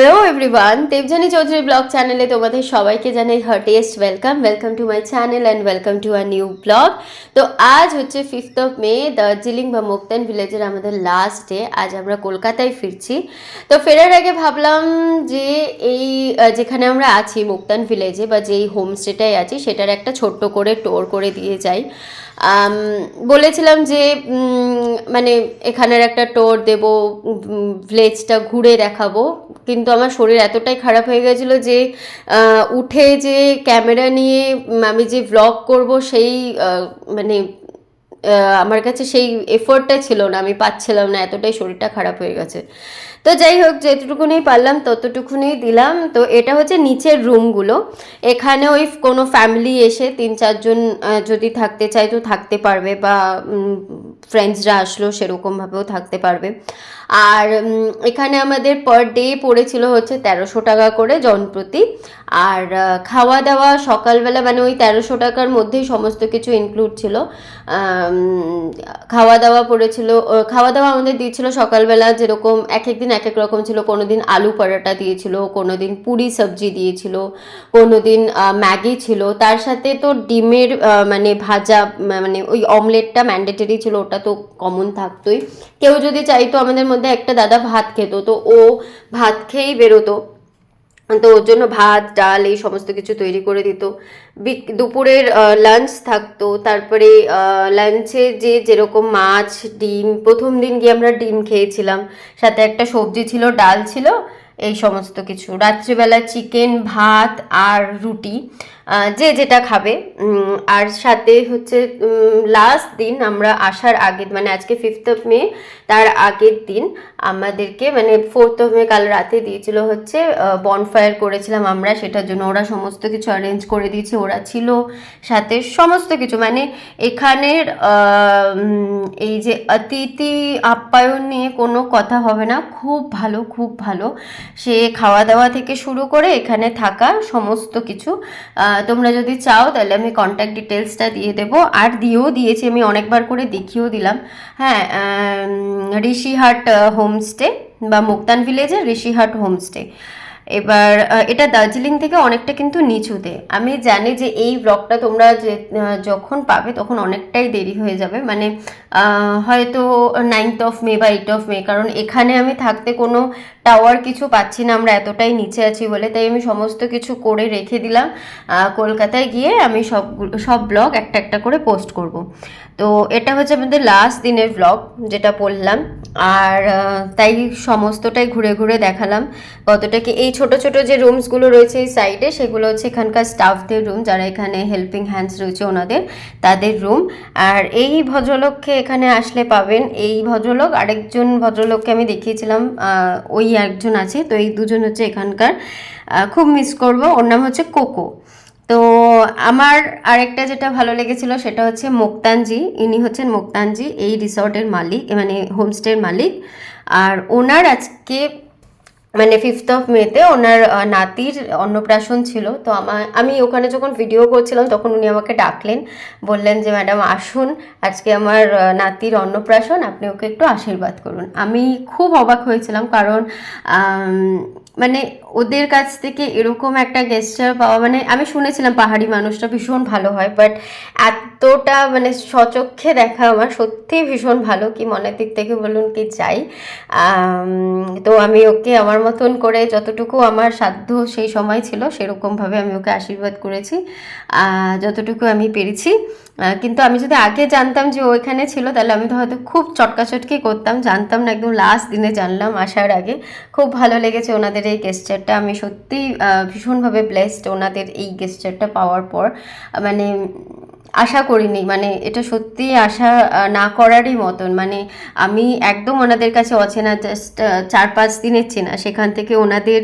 Hello everyone Debjani Chowdhury blog চ্যানেলে তোমাদের সবাইকে জানাই heartiest welcome welcome to my channel and welcome to a new blog তো আজ হচ্ছে ফিফথ অফ মে দার্জিলিং বা মোক্তান ভিলেজের আমাদের লাস্ট ডে আজ আমরা কলকাতায় ফিরছি। তো ফেরার আগে ভাবলাম যে এই যেখানে আমরা আছি, মুক্তান ভিলেজে বা যেই হোমস্টেটায় আছি, সেটার একটা ছোট্ট করে টোর করে দিয়ে যাই। বলেছিলাম যে মানে এখানের একটা টোর দেব ভিলেজটা ঘুরে দেখাবো। কিন্তু আমার শরীর এতটাই খারাপ হয়ে গেছিল যে উঠে যে ক্যামেরা নিয়ে আমি যে ব্লগ করব সেই মানে আমার কাছে সেই এফোর্টটা ছিল না, আমি পাচ্ছিলাম না, এতটাই শরীরটা খারাপ হয়ে গেছে। তো যাই হোক, যেটুকুনি পারলাম, ততটুকুনি দিলাম। তো এটা হচ্ছে নিচের রুমগুলো এখানে ওই কোনো ফ্যামিলি এসে তিন চারজন যদি থাকতে চায় তো থাকতে পারবে বা ফ্রেন্ডসরা আসলো, সেরকমভাবেও থাকতে পারবে। আর এখানে আমাদের পার ডে পড়েছিল হচ্ছে তেরোশো টাকা করে জনপ্রতি। আর খাওয়া দাওয়া সকালবেলা মানে ওই তেরোশো টাকার মধ্যেই সমস্ত কিছু ইনক্লুড ছিল। খাওয়া দাওয়া পড়েছিল খাওয়া দাওয়া আমাদের দিয়েছিল সকালবেলা যেরকম এক এক দিন এক এক রকম ছিল। কোনো দিন আলু পরোটা দিয়েছিল, কোনো দিন পুরি সবজি দিয়েছিল, কোনো দিন ম্যাগি ছিল। তার সাথে তো ডিমের মানে ভাজা মানে ওই অমলেটটা ম্যান্ডেটরি ছিল ওটা তো কমন থাকতোই। কেউ যদি চাইতো আমাদের মধ্যে একটা দাদা ভাত খেত, তো ও ভাত খেয়েই বেরোতো। তো ওর জন্য ভাত, ডাল এই সমস্ত কিছু তৈরি করে দিত। দুপুরের লাঞ্চ থাকতো। তারপরে লাঞ্চে যে যেরকম মাছ, ডিম, প্রথম দিন গিয়ে আমরা ডিম খেয়েছিলাম। সাথে একটা সবজি ছিল, ডাল ছিল, এই সমস্ত কিছু। রাত্রিবেলা চিকেন ভাত আর রুটি। যে যেটা খাবে। আর সাথে হচ্ছে লাস্ট দিন আমরা আসার আগের মানে আজকে ফিফথ অফ মে তার আগের দিন আমাদেরকে মানে ফোর্থ অফ মে কাল রাতে দিয়েছিল হচ্ছে বনফায়ার করেছিলাম আমরা, সেটার জন্য ওরা সমস্ত কিছু অ্যারেঞ্জ করে দিয়েছে, ওরা ছিল সাথে সমস্ত কিছু। মানে এখানের এই যে অতিথি আপ্যায়ন নিয়ে কোনো কথা হবে না, খুব ভালো খুব ভালো। সে খাওয়া দাওয়া থেকে শুরু করে এখানে থাকা সমস্ত কিছু তোমরা যদি চাও, তাহলে আমি কন্ট্যাক্ট ডিটেলসটা দিয়ে দেব। আর দিয়েও দিয়েছি, আমি অনেকবার করে দেখিয়েও দিলাম। হ্যাঁ ঋষিহাট হোমস্টে বা মুক্তান ভিলেজের ঋষিহাট হোমস্টে এবার এটা দার্জিলিং থেকে অনেকটা কিন্তু নিচুতে। আমি জানি যে এই ব্লগটা তোমরা যে যখন পাবে তখন অনেকটাই দেরি হয়ে যাবে। মানে হয়তো নাইনথ অফ মে বা এইট অফ মে কারণ এখানে আমি থাকতে কোনো টাওয়ার কিছু পাচ্ছি না, আমরা এতটাই নিচে আছি বলে। তাই আমি সমস্ত কিছু করে রেখে দিলাম। কলকাতায় গিয়ে আমি সব সব ব্লগ একটা একটা করে পোস্ট করব। তো এটা হচ্ছে আমাদের লাস্ট দিনের ব্লগ যেটা বললাম আর তাই সমস্তটাই ঘুরে ঘুরে দেখালাম। কতটা কি, এই ছোট ছোট যে রুমসগুলো রয়েছে এই সাইডে সেগুলো হচ্ছে এখানকার স্টাফদের রুম যারা এখানে হেল্পিং হ্যান্ডস রয়েছে ওনাদের, তাদের রুম আর এই ভদ্রলোককে এখানে আসলে পাবেন। এই ভদ্রলোক, আরেকজন ভদ্রলোককে আমি দেখিয়েছিলাম ওই একজন আছে। তো এই দুজন হচ্ছে এখানকার খুব মিস করব। ওর নাম হচ্ছে কোকো। তো আমার আরেকটা যেটা ভালো লেগেছিল, সেটা হচ্ছে মোক্তানজি। ইনি হচ্ছেন মোক্তানজি, এই রিসর্টের মালিক মানে হোমস্টের মালিক। আর ওনার আজকে মানে ফিফথ অফ মেতে ওনার নাতির অন্নপ্রাশন ছিল। তো আমার আমি ওখানে যখন ভিডিও করছিলাম, তখন উনি আমাকে ডাকলেন। বললেন যে, ম্যাডাম, আসুন। আজকে আমার নাতির অন্নপ্রাশন। আপনি ওকে একটু আশীর্বাদ করুন। আমি খুব অবাক হয়েছিলাম কারণ মানে ওদের কাছ থেকে এরকম একটা গেস্টার পাওয়া মানে আমি শুনেছিলাম পাহাড়ি মানুষটা ভীষণ ভালো হয় বাট এতটা মানে সচক্ষে দেখা আমার সত্যিই ভীষণ ভালো, কি মনের দিক থেকে বলুন কি চাই। তো আমি ওকে আমার মতন করে যতটুকু আমার সাধ্য সেই সময় ছিল, সেরকমভাবে আমি ওকে আশীর্বাদ করেছি যতটুকু আমি পেরেছি। কিন্তু আমি যদি আগে জানতাম যে ও এখানে ছিল, তাহলে আমি তো হয়তো খুব চটকাচটকি করতাম, জানতাম না, একদম লাস্ট দিনে জানলাম আসার আগে। খুব ভালো লেগেছে ওনাদের এই গেস্টারটা আমি সত্যিই ভীষণভাবে ব্লেসড ওনাদের এই গেস্টারটা পাওয়ার পর। মানে আশা করিনি মানে এটা সত্যি আশা না করারই মতন। মানে আমি একদম ওনাদের কাছে অচেনা জাস্ট চার পাঁচ দিনের চেনা। সেখান থেকে ওনাদের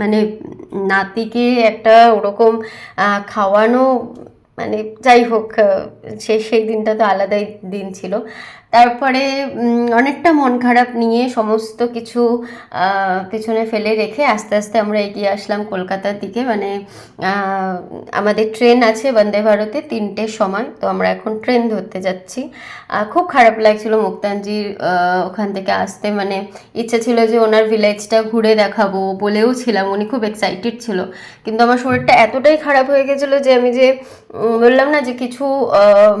মানে নাতিকে একটা ওরকম খাওয়ানো মানে যাই হোক সে, সেই দিনটা তো আলাদাই দিন ছিল। তারপরে অনেকটা মন খারাপ নিয়ে সমস্ত কিছু পেছনে ফেলে রেখে আস্তে আস্তে আমরা এগিয়ে আসলাম কলকাতার দিকে। মানে আমাদের ট্রেন আছে বন্দে ভারতে তিনটের সময় তো আমরা এখন ট্রেন ধরতে যাচ্ছি। খুব খারাপ লাগছিল মুক্তানজির আহ, ওখান থেকে আসতে। মানে ইচ্ছা ছিল যে ওনার ভিলেজটা ঘুরে দেখাবো বলেও ছিলাম উনি খুব এক্সাইটেড ছিল। কিন্তু আমার শরীরটা এতটাই খারাপ হয়ে গেছিল যে আমি যে বললাম না যে কিছু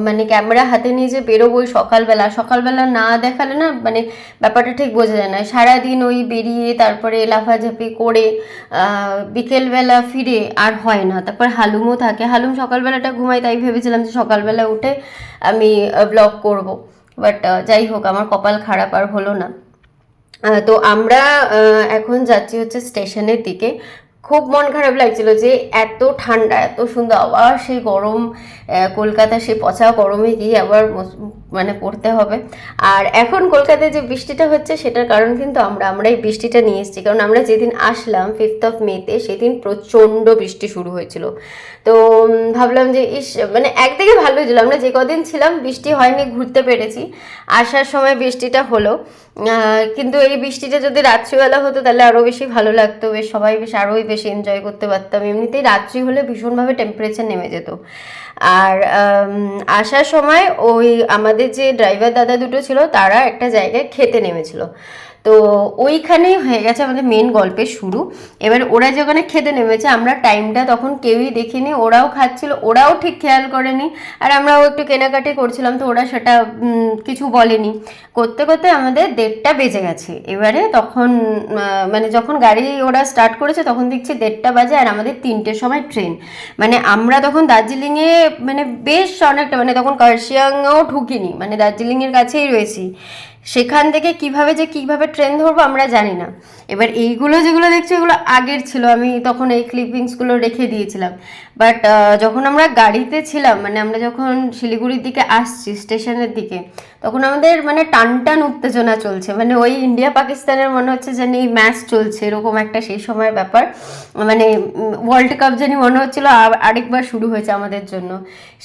মানে ক্যামেরা হাতে নিয়ে যে বেরোবোই সকালবেলা সকালবেলা না দেখালে না মানে ব্যাপারটা ঠিক বোঝা যায় না। সারাদিন ওই বেরিয়ে তারপরে লাফাঝাপি করে বিকেলবেলা ফিরে আর হয় না। তারপর হালুমও থাকে। হালুম সকালবেলাটা ঘুমাই তাই ভেবেছিলাম যে সকালবেলা উঠে আমি ব্লগ করব। বাট যাই হোক, আমার কপাল খারাপ আর হলো না। তো আমরা এখন যাচ্ছি হচ্ছে স্টেশনের দিকে। খুব মন খারাপ লাগছিল যে এত ঠান্ডা, এত সুন্দর, আবার সেই গরম কলকাতা সেই পচা গরমে গিয়ে আবার মানে পড়তে হবে। আর এখন কলকাতায় যে বৃষ্টিটা হচ্ছে, সেটার কারণ কিন্তু আমরা আমরা এই বৃষ্টিটা নিয়ে এসেছি। কারণ আমরা যেদিন আসলাম ফিফথ অফ মেতে সেদিন প্রচণ্ড বৃষ্টি শুরু হয়েছিল। তো ভাবলাম যে, ইস মানে একদিকে ভালো ছিল। আমরা যে কদিন ছিলাম, বৃষ্টি হয়নি, ঘুরতে পেরেছি। আসার সময় বৃষ্টিটা হলো। কিন্তু এই বৃষ্টিটা যদি রাত্রিবেলা হতো, তাহলে আরও বেশি ভালো লাগতো। বেশ, সবাই বেশ আরোই বেশি এনজয় করতে পারতাম। এমনিতেই রাত্রি হলে ভীষণভাবে টেম্পারেচার নেমে যেত। আর আসার সময় ওই আমাদের যে ড্রাইভার দাদা দুটো ছিল, তারা একটা জায়গায় খেতে নেমেছিল। তো ওইখানেই হয়ে গেছে আমাদের মেন গল্পের শুরু। এবার ওরা যেখানে খেতে নেমেছে, আমরা টাইমটা তখন কেউই দেখিনি, ওরাও খাচ্ছিল, ওরাও ঠিক খেয়াল করেনি, আর আমরাও একটু কেনাকাটি করছিলাম, তো ওরা সেটা কিছু বলেনি। করতে করতে আমাদের দেড়টা বেজে গেছে। এবারে তখন মানে যখন গাড়ি ওরা স্টার্ট করেছে, তখন দেখছি দেড়টা বাজে, আর আমাদের তিনটের সময় ট্রেন মানে আমরা তখন দার্জিলিংয়ে মানে বেশ অনেকটা মানে তখন কার্শিয়াংও ঢুকিনি মানে দার্জিলিংয়ের কাছেই রয়েছি। সেখান থেকে কীভাবে যে কীভাবে ট্রেন ধরবো আমরা জানি না। এবার এইগুলো যেগুলো দেখছি, এগুলো আগের ছিল। আমি তখন এই ক্লিপিংসগুলো রেখে দিয়েছিলাম। বাট যখন আমরা গাড়িতে ছিলাম মানে আমরা যখন শিলিগুড়ির দিকে আসছি, স্টেশনের দিকে, তখন আমাদের মানে টান টান উত্তেজনা চলছে। মানে ওই ইন্ডিয়া পাকিস্তানের মনে হচ্ছে জানি ম্যাচ চলছে, এরকম একটা সেই সময়ের ব্যাপার। মানে ওয়ার্ল্ড কাপ জানি মনে হচ্ছিল আরেকবার শুরু হয়েছে আমাদের জন্য।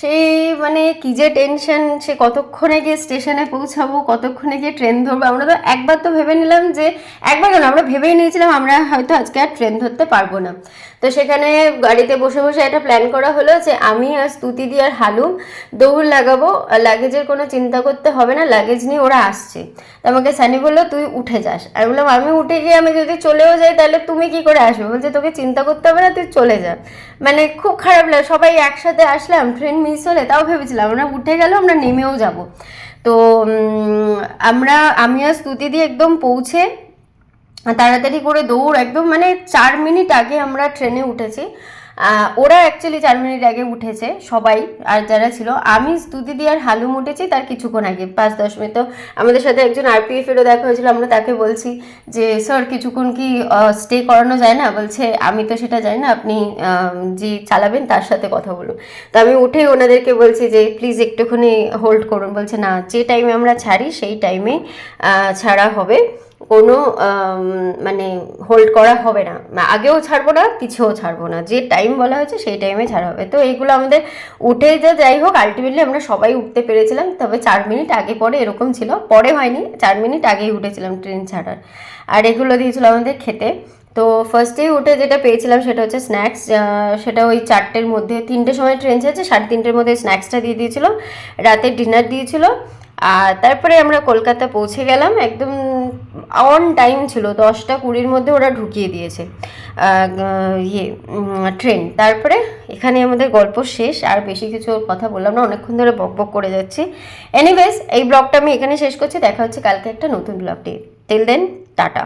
সেই মানে কি যে টেনশন সে কতক্ষণে গিয়ে স্টেশনে পৌঁছাবো, কতক্ষণে গিয়ে ট্রেন ধরবো, আমরা তো একবার তো ভেবে নিলাম যে, একবার কেন? আমরা ভেবেই নিয়েছিলাম আমরা হয়তো আজকে আর ট্রেন ধরতে পারব না। তো সেখানে গাড়িতে বসে বসে একটা প্ল্যান করা হলো যে আমি আর স্তুতি দি আর হালুম দৌড় লাগাবো। লাগেজের কোনো চিন্তা করতে হবে না লাগেজ নিয়ে ওরা আসছে। তো আমাকে সানি বলল, তুই উঠে যাস। আমি বললাম, আমি উঠে গিয়ে আমি যদি চলেও যাই তাহলে তুমি কি করে আসবে? বলছে, তোকে চিন্তা করতে হবে না, তুই চলে যা। মানে খুব খারাপ লাগে সবাই একসাথে আসলাম ট্রেন মিস হলে তাও ভেবেছিলাম, আমরা উঠে গেলে, আমরা নেমেও যাব। তো আমরা, আমি আর স্তুতি দিয়ে একদম পৌঁছে তাড়াতাড়ি করে দৌড়, একদম মানে চার মিনিট আগে আমরা ট্রেনে উঠেছি। ওরা অ্যাকচুয়ালি চার মিনিট আগে উঠেছে, সবাই আর যারা ছিল। আমি স্তুতি দিয়ে আর হালুম উঠেছি, তার কিছুক্ষণ আগে, পাঁচ, দশ মিনিট। তো আমাদের সাথে একজন আরপিএফ এরও দেখা হয়েছিল, আমরা তাকে বলছি যে স্যার কিছুক্ষণ কি স্টে করানো যায় না? বলছে, আমি তো সেটা জানি না, আপনি যে চালাবেন তার সাথে কথা বলুন। তো আমি উঠেই ওনাদেরকে বলছি যে প্লিজ একটুখানি হোল্ড করুন। বলছে, না, যে টাইমে আমরা ছাড়ি, সেই টাইমে ছাড়া হবে। কোনো মানে হোল্ড করা হবে না। আগেও ছাড়বো না, পিছেও ছাড়বো না। যে টাইম বলা হয়েছে সেই টাইমে ছাড়া হবে। তো এইগুলো আমাদের উঠে যা যাই হোক আলটিমেটলি আমরা সবাই উঠতে পেরেছিলাম। তবে চার মিনিট আগে পরে এরকম ছিল। পরে হয়নি, চার মিনিট আগেই উঠেছিলাম ট্রেন ছাড়ার। আর এগুলো দিয়েছিল আমাদের খেতে। তো ফার্স্টেই উঠে যেটা পেয়েছিলাম সেটা হচ্ছে স্ন্যাক্স সেটা ওই চারটের মধ্যে, তিনটের সময় ট্রেন ছেড়েছে, সাড়ে তিনটের মধ্যে স্ন্যাক্সটা দিয়ে দিয়েছিল, রাতে ডিনার দিয়েছিল। আর তারপরে আমরা কলকাতা পৌঁছে গেলাম, একদম অন টাইম ছিল, দশটা কুড়ির মধ্যে ওরা ঢুকিয়ে দিয়েছে ইয়ে ট্রেন তারপরে এখানে আমাদের গল্প শেষ, আর বেশি কিছু কথা বললাম না, অনেকক্ষণ ধরে বক বক করে যাচ্ছি। এনিওয়েজ এই ব্লগটা আমি এখানে শেষ করছি, দেখা হচ্ছে কালকে একটা নতুন ব্লগটি টিল দেন টাটা।